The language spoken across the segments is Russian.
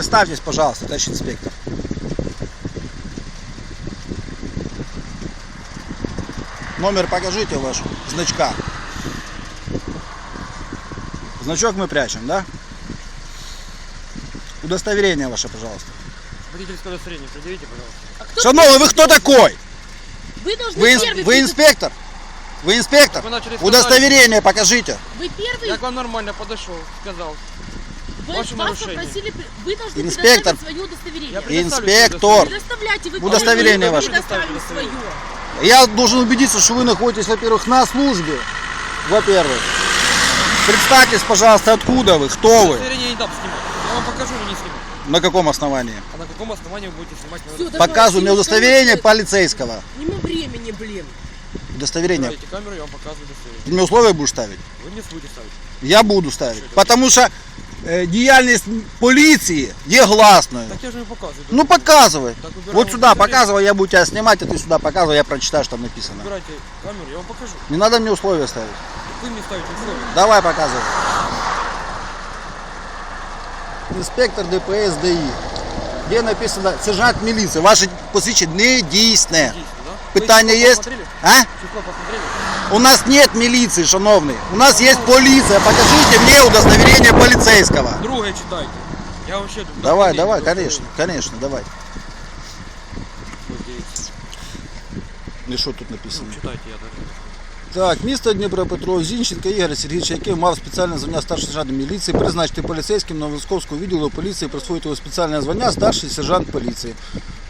Представьтесь, пожалуйста, товарищ инспектор. Номер покажите ваш значка. Значок мы прячем, да? Удостоверение ваше, пожалуйста. Водительское удостоверение предъявите, пожалуйста. А кто Шановный, вы кто такой? Вы должны Вы, ин- первый вы инспектор? Вы инспектор? Вы начали Удостоверение покажите. Вы первый, Я к вам нормально подошел, сказал. Вы, ваше вас нарушение. попросили, вы должны Инспектор. предоставить свое удостоверение. Я Инспектор. Предоставляйте, вы Удостоверение ваше. предоставили свое. Я должен убедиться, что вы находитесь, во-первых, на службе. Во-первых. Представьтесь, пожалуйста, откуда вы, кто вы, Удостоверение не дам снимать. Я вам покажу, но не снимать. на каком основании. А на каком основании вы будете снимать мое Всё, давай, Показываю мне удостоверение что полицейского. Нема времени, блин. Удостоверение. Убирайте камеру, я вам показываю удостоверение. Ты мне условия будешь ставить? Вы мне будете ставить. Я буду ставить. Потому що е, діяльність поліції є гласною. Так я же не показываю. Ну показывай. Так убираем Вот сюда удостоверение. показывай, я буду тебя снимать, а ты сюда показывай, я прочитаю, что там написано. Убирайте камеру, я вам покажу. Не надо мне условия ставить. Вы мне ставите условия. Давай показывай. Інспектор ДПС ДАІ. Де написано сержант міліції. Ваше посвідчення не дійсне. Действие, да? Питання Вы є? посмотрели? А? Число посмотрели? У нас нет милиции, шановный. У нас есть полиция. Покажите мне удостоверение полицейского. Другое читайте. Я вообще... тут Давай, удостоверение, давай, удостоверение. конечно, конечно, давай. Вот здесь. І що тут написано? Читайте, я даже. Так, місто Дніпропетров, Зінченко Ігор Сергійович, який мав спеціальне звання старший сержант міліції, призначити поліцейським Новомосковського відділу поліції, присвоїти його спеціальне звання старший сержант поліції.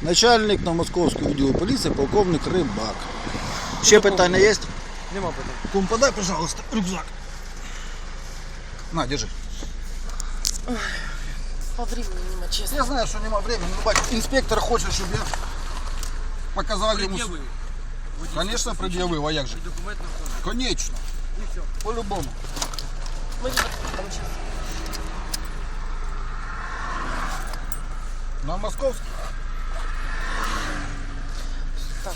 Начальник Новомосковського відділу поліції, полковник Рибак. Ще питання є? Нема питань. Кум, подай, пожалуйста, рюкзак. На, держи. По времени нема, честно. Я знаю, що немає времени, но бать, інспектор хоче, щоб я показав йому. Предъявы. Конечно, пред'явив, а як же? Конечно. И все. По-любому. Мы вот там сейчас. На московський? Так.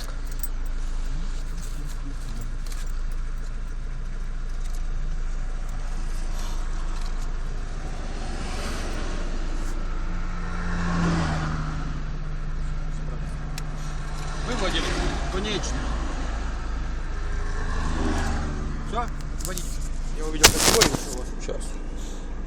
Вы владелец? Конечно. Все? Водитель. Я увидел категорию, что у вас. Сейчас.